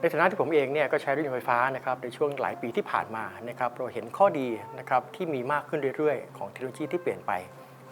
ในฐานะที่ผมเองเนี่ยก็ใช้รถยนต์ไฟฟ้านะครับในช่วงหลายปีที่ผ่านมานะครับเราเห็นข้อดีนะครับที่มีมากขึ้นเรื่อยๆ ของเทคโนโลยีที่เปลี่ยนไป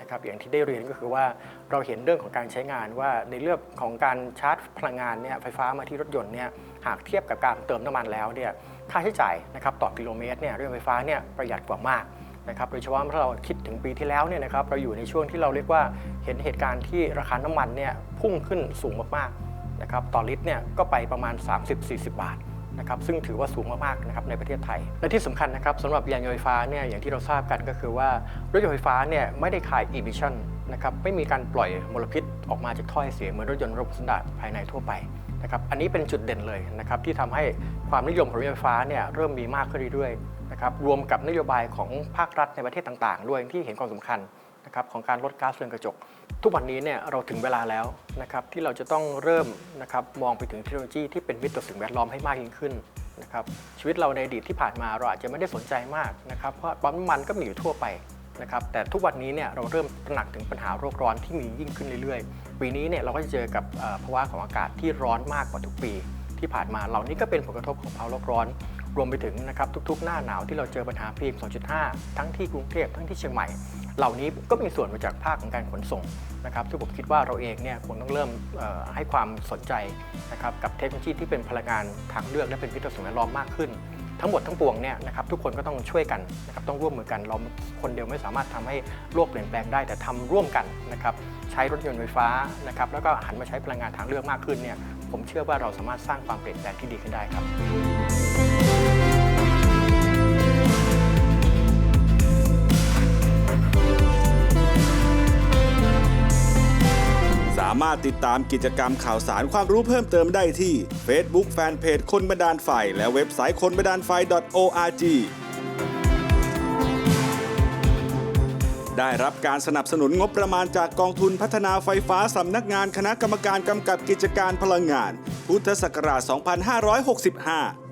นะครับอย่างที่ได้เรียนก็คือว่าเราเห็นเรื่องของการใช้งานว่าในเรื่องของการชาร์จพลังงานเนี่ยไฟฟ้ามาที่รถยนต์เนี่ยหากเทียบกับการเติมน้ำมันแล้วเนี่ยค่าใช้จ่ายนะครับต่อกิโลเมตรเนี่ยรถยนต์ไฟฟ้าเนี่ยประหยัดกว่ามากนะครับโดยเฉพาะเมื่อเราคิดถึงปีที่แล้วเนี่ยนะครับเราอยู่ในช่วงที่เราเรียกว่าเห็นเหตุการณ์ที่ราคาน้ำมันเนี่ยพุ่งขึ้นสูงมากๆ นะครับต่อลิตรเนี่ยก็ไปประมาณ 30-40 บาทนะครับซึ่งถือว่าสูงมากๆนะครับในประเทศไทย และที่สำคัญนะครับสำหรับยานยนต์ไฟฟ้าเนี่ยอย่างที่เราทราบกันก็คือว่ารถยนต์ไฟฟ้าเนี่ยไม่ได้ขาย emission นะครับไม่มีการปล่อยมลพิษออกมาจากท่อไอเสียเหมือนรถยนต์ระบบสันดาปภายในทั่วไปนะครับอันนี้เป็นจุดเด่นเลยนะครับที่ทำให้ความนิยมของรถยนต์ไฟฟ้าเนี่ยเริ่มมีมากขึ้นเรื่อยๆนะครับรวมกับนโยบายของภาครัฐในประเทศต่างๆ ด้วยที่เห็นความสำคัญ นะครับของการลดก๊าซเรือนกระจก ทุกวันนี้เนี่ยเราถึงเวลาแล้วนะครับที่เราจะต้องเริ่มนะครับมองไปถึงเทคโนโลยีที่เป็นมิตรต่อสิ่งแวดล้อมให้มากยิ่งขึ้นนะครับชีวิตเราในอดีตที่ผ่านมาเราอาจจะไม่ได้สนใจมากนะครับเพราะปั๊มน้ำมันก็มีอยู่ทั่วไปนะครับแต่ทุกวันนี้เนี่ยเราเริ่มตระหนักถึงปัญหาโลกร้อนที่มียิ่งขึ้นเรื่อยๆ ปีนี้เนี่ยเราก็จะเจอกับภาวะของอากาศที่ร้อนมากกว่าทุกปี ที่ผ่านมาเหล่านี้ก็เป็นผลกระทบของภาวะโลกร้อน รวมไปถึงนะครับทุกๆ หน้าหนาวที่เราเจอปัญหา PM 2.5 ทั้งที่กรุงเทพทั้งที่เชียงใหม่ เหล่านี้ก็มีส่วนมาจากภาคของการขนส่งนะครับที่งผมคิดว่าเราเองเนี่ยคงต้องเริ่มให้ความสนใจนะครับกับเทคโนโลยีที่เป็นพลังงานทางเลือกและเป็นพิษต่อสิ่งแวดล้อมมากขึ้นทั้งหมดทั้งปวงเนี่ยนะครับทุกคนก็ต้องช่วยกันนะครับต้องร่วมมือกันเราคนเดียวไม่สามารถทำให้โลกเปลี่ยนแปลงได้ แต่ทำร่วมกันนะครับใช้รถยนต์ไฟฟ้านะครับแล้วก็หันมาใช้พลังงานทางเลือกมากขึ้นเนี่ยผมเชื่อว่าเราสามารถสร้างความเปลี่ยนแปลงที่ดีขึ้นได้ครับามารถติดตามกิจกรรมข่าวสารความรู้เพิ่มเติมได้ที่ Facebook Fanpage คนบันดาลไฟ และเว็บไซต์คนบันดาลไฟ .org ได้รับการสนับสนุนงบประมาณจากกองทุนพัฒนาไฟฟ้าสำนักงานคณะกรรมการกำกับกิจการพลังงาน พุทธศักราช 2565